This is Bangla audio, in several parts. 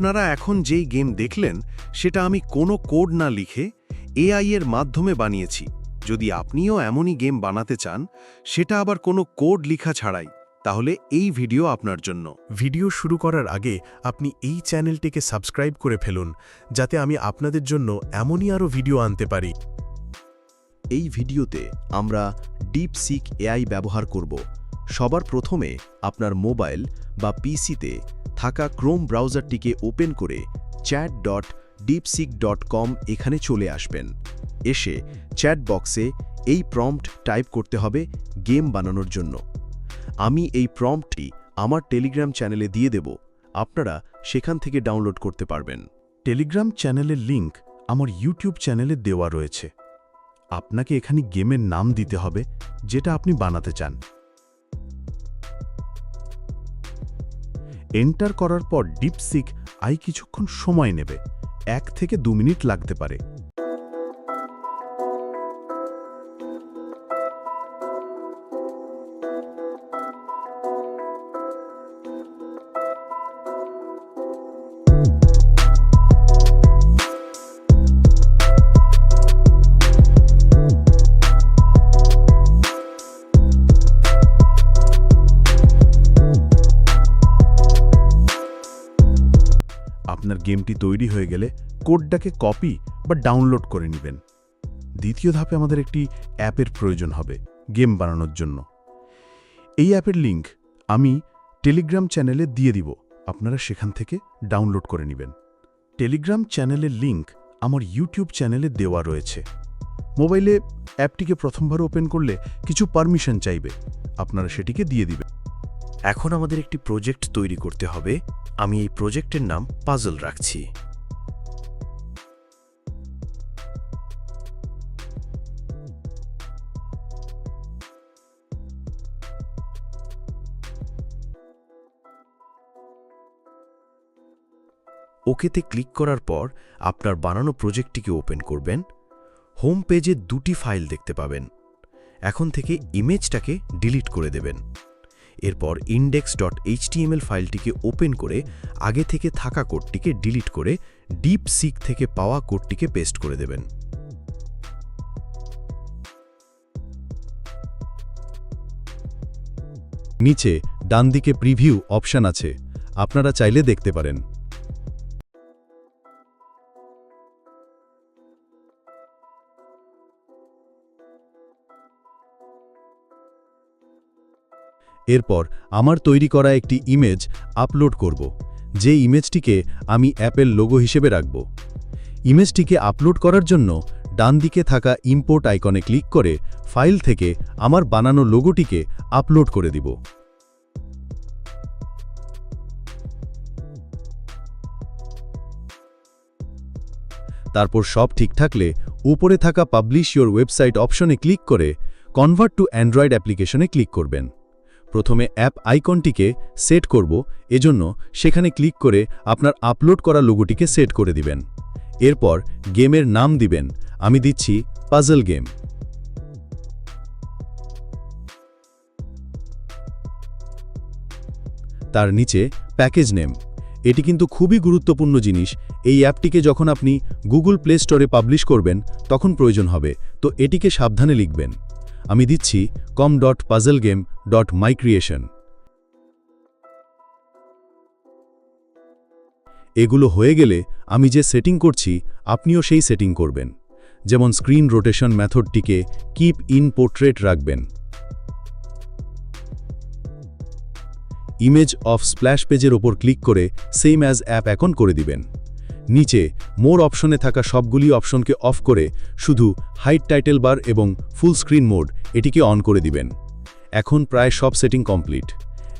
আপনারা এখন যেই গেম দেখলেন সেটা আমি কোনো কোড না লিখে এআই এর মাধ্যমে বানিয়েছি। যদি আপনিও এমনই গেম বানাতে চান সেটা আবার কোনো কোড লিখা ছাড়াই তাহলে এই ভিডিও আপনার জন্য। ভিডিও শুরু করার আগে আপনি এই চ্যানেলটিকে সাবস্ক্রাইব করে ফেলুন যাতে আমি আপনাদের জন্য এমনই আরও ভিডিও আনতে পারি। এই ভিডিওতে আমরা ডিপসিক এআই ব্যবহার করব। সবার প্রথমে আপনার মোবাইল বা পিসিতে থাকা ক্রোম ব্রাউজারটিকে ওপেন করে chat dot DeepSeek dot com এখানে চলে আসবেন। এসে চ্যাট বক্সে এই প্রম্পট টাইপ করতে হবে গেম বানানোর জন্য। আমি এই প্রম্পটটি আমার টেলিগ্রাম চ্যানেলে দিয়ে দেব। আপনারা সেখান থেকে ডাউনলোড করতে পারবেন। টেলিগ্রাম চ্যানেলের লিংক আমার ইউটিউব চ্যানেলে দেওয়া রয়েছে। আপনাকে এখানে গেমের নাম দিতে হবে, যেটা আপনি বানাতে চান। এন্টার করার পর ডিপসিক আই কিছুক্ষণ সময় নেবে। এক থেকে দু মিনিট লাগতে পারে। আপনার গেমটি তৈরি হয়ে গেলে কোডটাকে কপি বা ডাউনলোড করে নেবেন। দ্বিতীয় ধাপে আমাদের একটি অ্যাপের প্রয়োজন হবে, গেম বানানোর জন্য। এই অ্যাপের লিংক আমি টেলিগ্রাম চ্যানেলে দিয়ে দিব, আপনারা সেখান থেকে ডাউনলোড করে নেবেন। টেলিগ্রাম চ্যানেলের লিংক আমার ইউটিউব চ্যানেলে দেওয়া রয়েছে। মোবাইলে অ্যাপটিকে প্রথমবার ওপেন করলে কিছু পারমিশন চাইবে, আপনারা সেটিকে দিয়ে দিবেন। এখন আমাদের একটি প্রজেক্ট তৈরি করতে হবে আমি এই প্রজেক্টের নাম পাজল রাখছি। ওকেতে ক্লিক করার পর আপনার বানানো প্রজেক্টটিকে ওপেন করবেন। হোম পেজে দুটি ফাইল দেখতে পাবেন। এখন থেকে ইমেজটাকে ডিলিট করে দেবেন। এরপর ইন্ডেক্স ডট এইচটিএমএল ফাইলটিকে ওপেন করে আগে থেকে থাকা কোডটিকে ডিলিট করে ডিপ সিক থেকে পাওয়া কোডটিকে পেস্ট করে দেবেন। নিচে ডান দিকে প্রিভিউ অপশান আছে। আপনারা চাইলে দেখতে পারেন। এরপর আমার তৈরি করা একটি ইমেজ আপলোড করব, যে ইমেজটিকে আমি অ্যাপেল লোগো হিসেবে রাখব। ইমেজটিকে আপলোড করার জন্য ডান দিকে থাকা ইম্পোর্ট আইকনে ক্লিক করে ফাইল থেকে আমার বানানো লোগোটিকে আপলোড করে দিব। তারপর সব ঠিক থাকলে উপরে থাকা পাবলিশ ইয়োর ওয়েবসাইট অপশনে ক্লিক করে কনভার্ট টু অ্যান্ড্রয়েড অ্যাপ্লিকেশনে ক্লিক করবেন। প্রথমে অ্যাপ আইকনটিকে সেট করব, এজন্য সেখানে ক্লিক করে আপনার আপলোড করা লোগোটিকে সেট করে দিবেন। এরপর গেমের নাম দিবেন, আমি দিচ্ছি পাজল গেম। তার নিচে প্যাকেজ নেম, এটি কিন্তু খুবই গুরুত্বপূর্ণ জিনিস, এই অ্যাপটিকে যখন আপনি গুগল প্লে স্টোরে পাবলিশ করবেন, তখন প্রয়োজন হবে, তো এটিকে সাবধানে লিখবেন। আমি দিচ্ছি com dot puzzle game dot my creation এগুলো হয়ে গেলে আমি যে সেটিং করছি, আপনিও সেই সেটিং করবেন। যেমন স্ক্রিন রোটেশন মেথডটিকে কিপ ইন পোর্ট্রেট রাখবেন। ইমেজ অফ স্প্ল্যাশ পেজের ওপর ক্লিক করে সেম অ্যাজ অ্যাপ এখন করে দিবেন। নিচে মোর অপশনে থাকা সবগুলি অপশনকে অফ করে শুধু হাইট টাইটেল বার এবং ফুল স্ক্রিন মোড এটিকে অন করে দিবেন। এখন প্রায় সব সেটিং কমপ্লিট।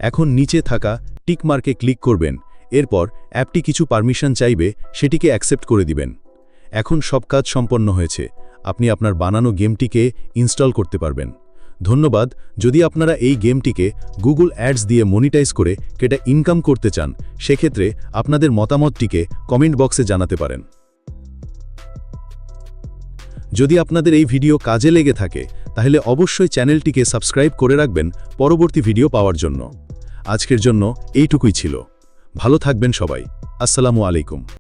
এখন নিচে থাকা টিক মার্কে ক্লিক করবেন, এরপর অ্যাপটি কিছু পারমিশন চাইবে সেটিকে অ্যাকসেপ্ট করে দিবেন। এখন সব কাজ সম্পন্ন হয়েছে, আপনি আপনার বানানো গেমটিকে ইনস্টল করতে পারবেন। ধন্যবাদ, যদি আপনারা এই গেমটিকে গুগল অ্যাডস দিয়ে মনিটাইজ করে কেটা ইনকাম করতে চান, সেক্ষেত্রে আপনাদের মতামতটিকে কমেন্ট বক্সে জানাতে পারেন। যদি আপনাদের এই ভিডিও কাজে লেগে থাকে, তাহলে অবশ্যই চ্যানেলটিকে সাবস্ক্রাইব করে রাখবেন পরবর্তী ভিডিও পাওয়ার জন্য। আজকের জন্য এইটুকুই ছিল। ভালো থাকবেন সবাই। আসসালামু আলাইকুম।